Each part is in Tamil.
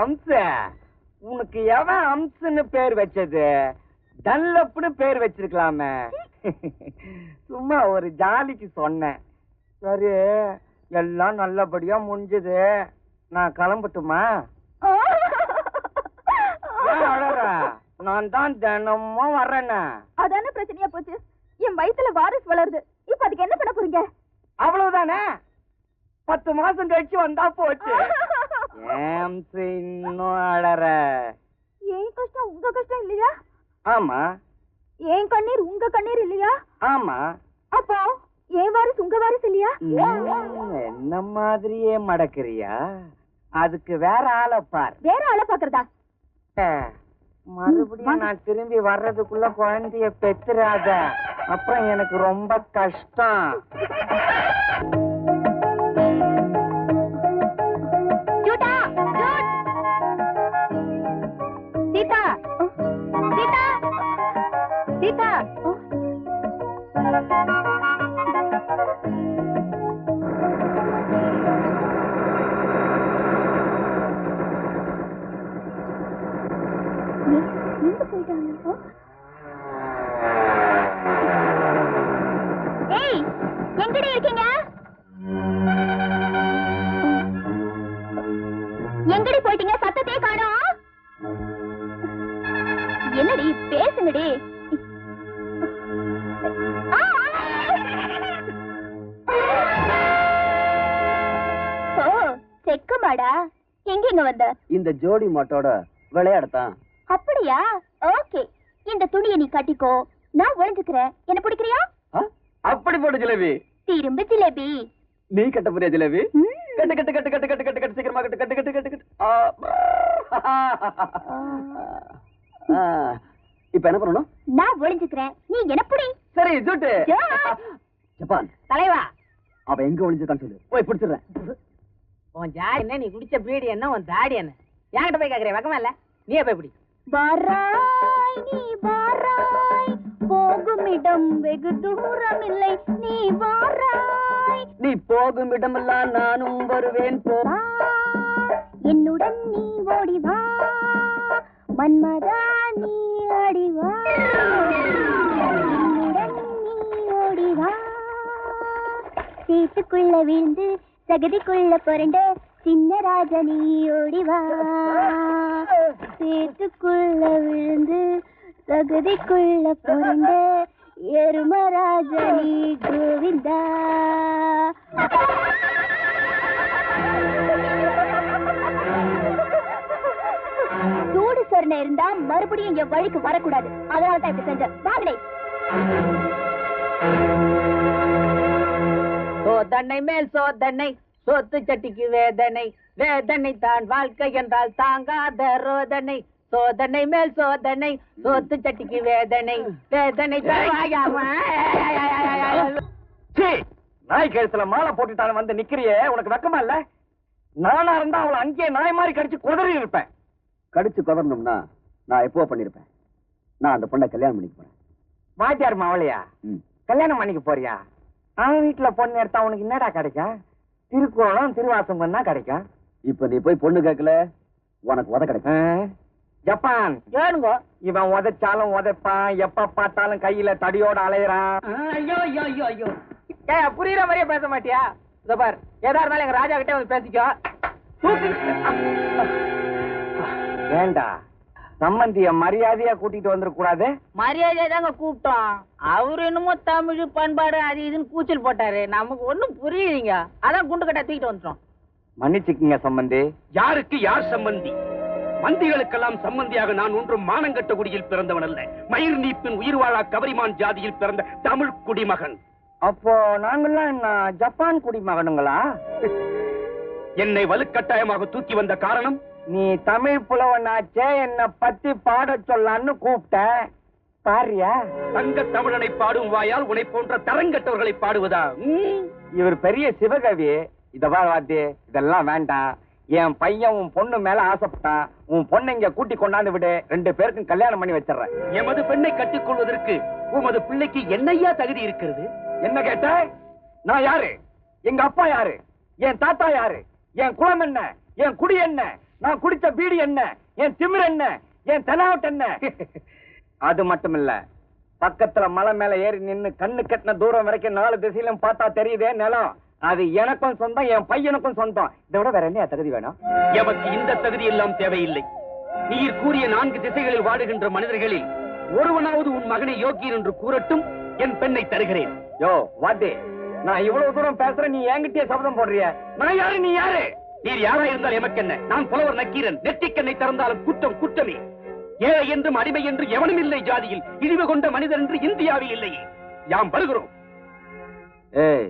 அம்ச உனக்கு எவன் அம்சுன்னு பேர் வச்சது? டல்லப்னு பேர் வச்சிருக்கலாமே. சும்மா ஒரு ஜாலிக்கு சொன்னேன். சரி எல்லாம் நல்லபடியா முடிஞ்சது. நான் கிளம்பட்டுமா? அழற? நான் தான் தினமும் வர்றேனே. அதானே பிரச்சனையா போச்சு? என் வயித்துல வாரிசு வளருது. இப்ப அதுக்கு என்ன பண்ண போறீங்க? அவ்வளவுதானே? பத்து மாசம் கழிச்சு வந்தா போச்சு. ஏன் இன்னும் அழற ஏன் கஷ்டம் உங்க கஷ்டம் இல்லையா? ஆமா. ஏன் கண்ணீர் உங்க கண்ணீர் இல்லையா? ஆமா. அப்போ ஏன் வாரிசு உங்க வாரிசு இல்லையா? என்ன மாதிரியே மடக்குறியா? அதுக்கு வேற ஆளை பார். வேற ஆளை பாக்குறதா? மறுபடியும் நான் திரும்பி வர்றதுக்குள்ள குழந்தைய பெத்துறாத. அப்புறம் எனக்கு ரொம்ப கஷ்டம். செக்கமாடா எங்கெங்க வந்த? இந்த ஜோடி மாட்டோட விளையாடத்தான். அப்படியா? ஓகே. இந்த துணியை நீ கட்டிக்கோ. நான் ஒளிஞ்சுக்கிறேன் என்ன பிடிக்கிறியா? அப்படி போடு ஜிலேபி. திரும்ப ஜிலேபி. நீ கட்ட போறியா ஜிலேபி. கட்டு கட்டு கட்டு கட்டு கட்டு கட்டு கட்டு சீக்கிரமா கட்டு கட்டு கட்டு கட்டு கட்டு. இப்ப என்ன பண்ணணும்? நான் ஒளிஞ்சுக்கிறேன். நீ என்ன பிடி? சரி ஜூட்டு. ஜப்பான். தலைவா. அவன் எங்க ஒளிஞ்சிருக்கான்னு சொல்லு. போய் பிடிச்சிடுறேன். உன் ஜாடி என்ன? நீ குடிச்ச பீடி என்ன? உன் தாடி என்ன? என்கிட்ட போய் கேக்குறேன் வெக்கமா இல்ல? நீயே போய் பிடி வாராய் நீ வாராய். போகும் இடம் வெகு தூரம் இல்லை நீ வாராய். நீ போகும் இடமெல்லாம் நானும் வருவேன். போ. என்னுடன் நீ ஓடி வா. மன்மதா நீ ஆடி வா. என்னுடன் நீ ஓடி வா. சீட்டுக்குள்ள விழுந்து சகதிக்குள்ள புரண்டு சின்ன ராஜா நீ வா. சேத்துக்குள்ள விழுந்து சகதிக்குள்ள புரண்டு எருமராஜா நீ கோவிந்தா. சூடு சொர்ண இருந்தா மறுபடியும் என் வழிக்கு வரக்கூடாது. அதனால தான் இப்படி செஞ்சேன். வாங்களே சோதனை மேல் சோதனை சொத்து சட்டிக்கு வேதனை. வேதனை தான் வாழ்க்கை என்றால் தாங்காத ரோதனை. சோதனை மேல் சோதனை சொத்து சட்டிக்கு வேதனை. வேதனை தான் வாயாம. சீ, நாய் கழுத்துல மாலை போட்டுட்டாலும் வந்து நிக்கிறியே உனக்கு வெக்கமா இல்ல? நானா இருந்தா அவளை அங்கேயே நாய் மாதிரி கடிச்சு குதறி இருப்பேன். கடிச்சு குதறணும்னா நான் எப்போ பண்ணிருப்பேன்? நான் அந்த பொண்ணை கல்யாணம் பண்ணிக்க போறேன். வாத்தியார் மாவளையா. கல்யாணம் பண்ணிக்க போறியா? அவன் வீட்டுல பொண்ணு எடுத்தா உனக்கு என்னடா கிடைக்கும்? திருக்கோணம் திருவாசம் பண்ணா கிடைக்கும். இப்ப நீ போய் பொண்ணு கேட்கல? உனக்கு உத கிடைக்கும்? ஜப்பான். ஏனுங்கோ? இவன் உதைச்சாலும் உதைப்பான். எப்ப பார்த்தாலும் கையில தடியோட அலையறான். ஐயோ ஐயோ ஐயோ ஐயோ. ஏய் புரியுற மாதிரியே பேச மாட்டியா? இதோ பார் ஏதா இருந்தாலும் எங்க ராஜா கிட்டே வந்து பேசிக்கோ. ஏண்டா சம்மந்திய மரியாதையா கூட்டிட்டு வந்துடக் கூடாது மரியாதை தாங்க கூப்பிட்டோம். அவரு என்னமோ தமிழ் பண்பாடு அது இதுன்னு கூச்சல் போட்டாரு. நமக்கு ஒண்ணும் புரியலீங்க. அதான் குண்டு கட்டா தூக்கிட்டு வந்துட்டோம். மன்னிச்சுக்குங்க சம்பந்தி. யாருக்கு யார் சம்பந்தி? மந்திகளுக்கெல்லாம் சம்பந்தியாக நான் ஒன்றும் மானங்கட்ட குடியில் பிறந்தவன் அல்ல. மயிர் நீப்பின் உயிர் வாழா கவரிமான் ஜாதியில் பிறந்த தமிழ் குடிமகன். அப்போ நாங்கெல்லாம் என்ன ஜப்பான் குடிமகனுங்களா? என்னை வலுக்கட்டாயமாக தூக்கி வந்த காரணம்? நீ தமிழ் புலவனாச்சே என்ன பத்தி பாடச் சொல்லான்னு கூப்பிட்ட. பாரியா? தங்க தமிழனை பாடும் வாயால் உன்னை போன்ற தரங்கட்டவர்களை பாடுவதா? இவர் பெரிய சிவகவி. இத வா வாத்தி இதெல்லாம் வேண்டாம். என் பையன் உன் பொண்ணு மேல ஆசைப்பட்டான். உன் பொண்ணை இங்க கூட்டி கொண்டாந்து விடு. ரெண்டு பேருக்கும் கல்யாணம் பண்ணி வச்சிடுறேன். எமது பெண்ணை கட்டிக் கொள்வதற்கு உமது பிள்ளைக்கு என்னையா தகுதி இருக்கிறது? என்ன கேட்ட? நான் யாரு? எங்க அப்பா யாரு? என் தாத்தா யாரு? என் குலம் என்ன? என் குடி என்ன? நான் குடிச்ச பீடி என்ன? என் திமிர் என்ன? என் தெனாவட் என்ன? அது மட்டும் இல்ல பக்கத்துல மலை மேல ஏறி நின்னு கண்ணு கட்டின தூரம் வரைக்கும் நாலு திசையிலும் பார்த்தா தெரியுதே நிலம். அது எனக்கும் சொந்தம் என் பையனுக்கும் சொந்தம். இதை விட வேற என்ன தகுதி வேணும்? எமக்கு இந்த தகுதி எல்லாம் தேவையில்லை. நீர் கூறிய நான்கு திசைகளில் வாடுகின்ற மனிதர்களில் ஒருவனாவது உன் மகனை யோக்கியன் என்று கூறட்டும் என் பெண்ணை தருகிறேன். யோ வாட்டி நான் இவ்வளவு தூரம் பேசுறேன் நீ என்கிட்டயே சபதம் போடுறிய. நான் யாரு நீ யாரு? நீர் யாரா இருந்தால் எமக்கென்ன? நான் புலவர் நக்கீரன். நெற்றிக்கண்ணை திறந்தாலும் குற்றம் குற்றமே. ஏழை என்றும் அடிமை என்று எவனும் இல்லை ஜாதியில். இழிவு கொண்ட மனிதர் என்று இந்தியாவில் இல்லையே. யாம் வருகிறோம். ஏய்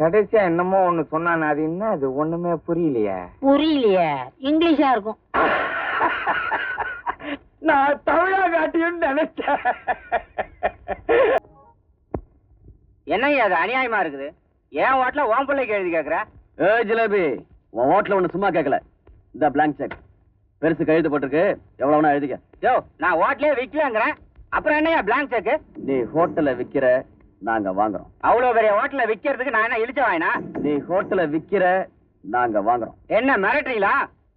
கடைசியா என்னமோ ஒண்ணு சொன்னான் அது என்ன அது ஒண்ணுமே புரியலையே. புரியலையே. இங்கிலீஷா இருக்கும். நான் தமிழா காட்டியும் நினைச்சேன். என்னய்யா அது அநியாயமா இருக்குது? ஏன் ஓட்டுல ஓம் பிள்ளைக்கு எழுதி கேக்குற? ஏ ஜிலேபி. உன் ஓட்டுல ஒன்று சும்மா கேட்கல இந்த பிளாங்க் செக் பெருசு கழுத்து போட்டிருக்கு. எவ்வளவு வேணா எழுதிக்க. யோ நான் ஓட்டலே விற்கலங்கிறேன் அப்புறம் என்னய்யா பிளாங்க் செக் நீ ஹோட்டல்ல விற்கிற நாங்க வாங்குறோம். அவ்வளவு பெரிய ஹோட்டல்ல விக்கிறதுக்கு நான் என்ன இழிச்ச வாயினா? நீ ஹோட்டல்ல விக்கிற நாங்க வாங்குறோம். என்ன மிரட்டுறீங்களா?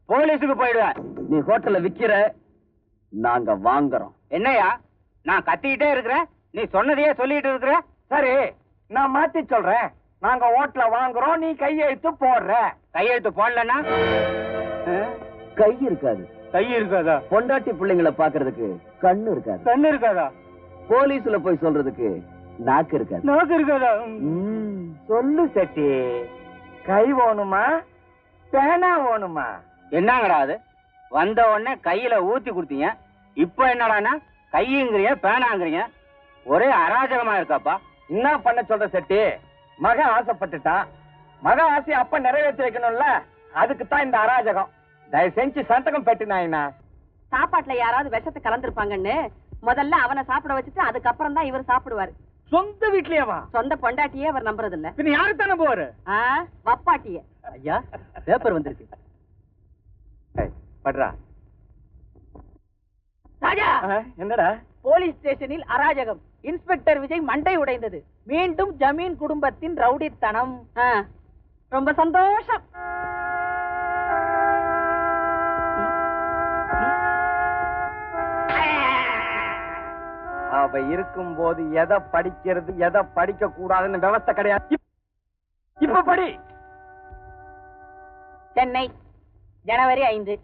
போலீஸுக்கு போயிடுவேன். நீ ஹோட்டல்ல விக்கிற நாங்க வாங்குறோம். என்னய்யா நான் கத்திக்கிட்டே இருக்கிறேன். நீ சொன்னதையே சொல்லிட்டு இருக்கிற? சரி நான் மாத்தி சொல்றேன். நாங்க ஓட்டுல வாங்குறோம் நீ கையெழுத்து போடுற. கையெழுத்து போடலன்னா? கை இருக்காது. கை இருக்காதா? பொண்டாட்டி பிள்ளைங்களை பாக்குறதுக்கு கண்ணு இருக்காது. கண்ணு இருக்காதா? போலீஸ்ல போய் சொல்றதுக்கு நாக்கு இருக்காது. நோக்கு இருக்காதா? சொல்லு செட்டி. கை வேணுமா பேனா வேணுமா என்னங்கடா அது? வந்த உடனே கையில ஊத்தி கொடுத்தீங்க. இப்போ என்னடான்னா கையுங்கிறீங்க பேனாங்கிறீங்க ஒரே அராஜகமா இருக்காப்பா. என்ன பண்ண சொல்ற செட்டி? மகன் ஆசைப்பட்டுட்டான் மகன் ஆசையை அப்ப நிறைவேற்றி வைக்கணும்ல? அதுக்கு தான் இந்த அராஜகம். தயவு செஞ்சு சந்தகம் பெட்டினாயினா சாப்பாட்டுல யாராவது விஷத்தை கலந்துருப்பாங்கன்னு முதல்ல அவனை சாப்பிட வச்சுட்டு அதுக்கப்புறம் தான் இவர் சாப்பிடுவாரு. சொந்த வீட்லயேவா? சொந்த பொண்டாட்டியே அவர் நம்புறது இல்ல பின்ன யாரு தானே போவாரு? வப்பாட்டிய. ஐயா பேப்பர் வந்திருக்கு. பட்றா. ராஜா! என்னடா? போலீஸ் ஸ்டேஷனில் அராஜகம். இன்ஸ்பெக்டர் விஜய் மண்டை உடைந்தது. மீண்டும் ஜமீன் குடும்பத்தின் ரவுடித்தனம். ரொம்ப சந்தோஷம். அவ இருக்கும்போது எதை படிக்கிறது எதை படிக்க கூடாதுன்னு விவஸ்தை கிடையாது. இப்- இப்ப படி. சென்னை ஜனவரி ஐந்து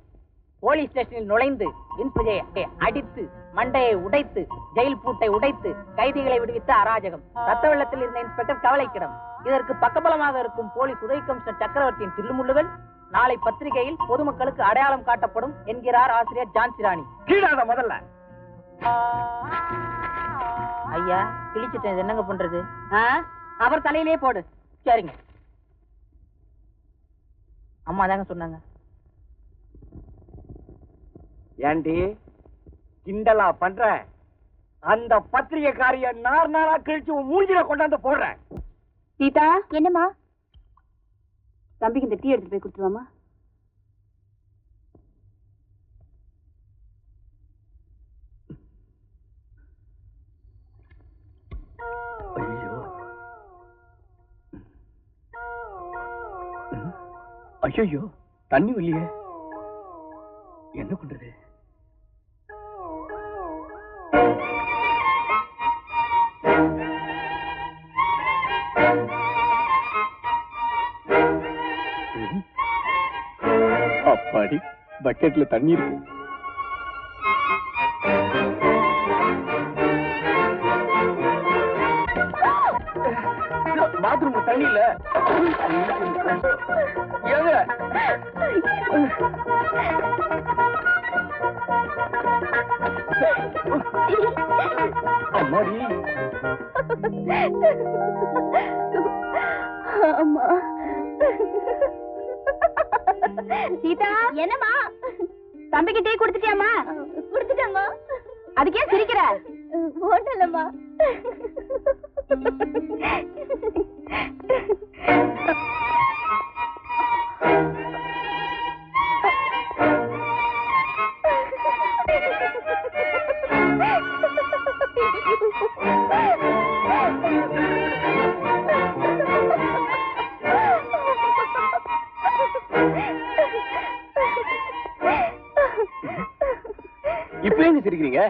போலீஸ் ஸ்டேஷனில் நுழைந்து இன்ஸ்பெக்டரை அடித்து மண்டையை உடைத்து ஜெயில் பூட்டை உடைத்து கைதிகளை விடுவித்த அராஜகம். ரத்த வெள்ளத்தில் இருந்த இன்ஸ்பெக்டர் கவலைக்கிடம். இதற்கு பக்கபலமாக இருக்கும் போலீஸ் உதவி கமிஷனர் சக்கரவர்த்தியின் தில்லுமுள்ளுகள் நாளை பத்திரிகையில் பொதுமக்களுக்கு அடையாளம் காட்டப்படும் என்கிறார் ஆசிரியர் ஜான்சிராணி கீழாத முதல்ல. ஐயா கிழிச்சிட்டேன். என்னங்க பண்றது? அவர் தலையிலே போடு. சரிங்க. அம்மா தாங்க சொன்னாங்க. ஏண்டி? கிண்டலா பண்ற அந்த பத்திரிகைக்காரிய நார் நாரா கிழிச்சு உன் மூஞ்சில கொண்டாந்து போடுறேன் சீதா என்னம்மா? தம்பிக்கு இந்த டீ எடுத்துட்டு போய் கொடுத்துருவாமா ஐயோ. ஐயோ தண்ணி இல்லையே. என்ன பண்றது? பக்கெட்ல தண்ணி இருக்கு. பாத்ரூம் தண்ணி இல்ல. ஏங்க? அம்மாடி. அம்மா. சீதா? என்னம்மா? தம்பிக்கு டீ கொடுத்துட்டியாமா கொடுத்துட்டேம்மா. அதுக்கே சிரிக்கிற? ஒண்ணுலம்மா சிரிக்கிறீங்க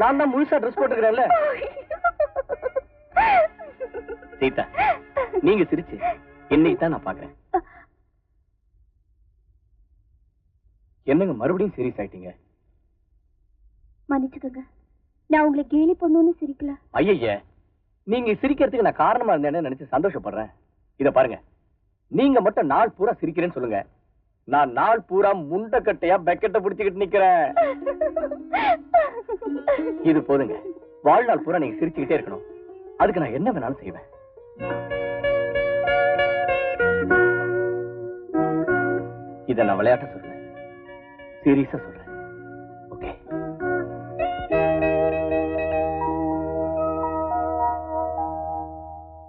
நான் தான் முழுசா ட்ரெஸ் போட்டுக்கிறேன்ல. சீதா நீங்க சிரிச்சு. என்னைக்கு தான் நான் பாக்குறேன் என்னங்க மறுபடியும் சீரியஸ் ஆயிட்டீங்க? மன்னிச்சுக்கோங்க. நான் உங்களை கேலி பண்ணுன்னு சிரிக்கல. ஐயய்ய நீங்க சிரிக்கிறதுக்கு நான் காரணமா இருந்தேன்னு நினைச்சு சந்தோஷப்படுறேன். இத பாருங்க. நீங்க மட்டும் நாள் பூரா சிரிக்கிறேன்னு சொல்லுங்க. நான் நாள் பூரா முண்டக்கட்டையா பெக்கெட்டை பிடிச்சுக்கிட்டு நிக்கிறேன். இது போதுங்க. வாழ்நாள் பூரா நீங்க சிரிச்சுக்கிட்டே இருக்கணும். அதுக்கு நான் என்ன வேணாலும் செய்வேன். இத நான் விளையாட்ட சொல்றேன். சீரியஸா சொல்றேன்.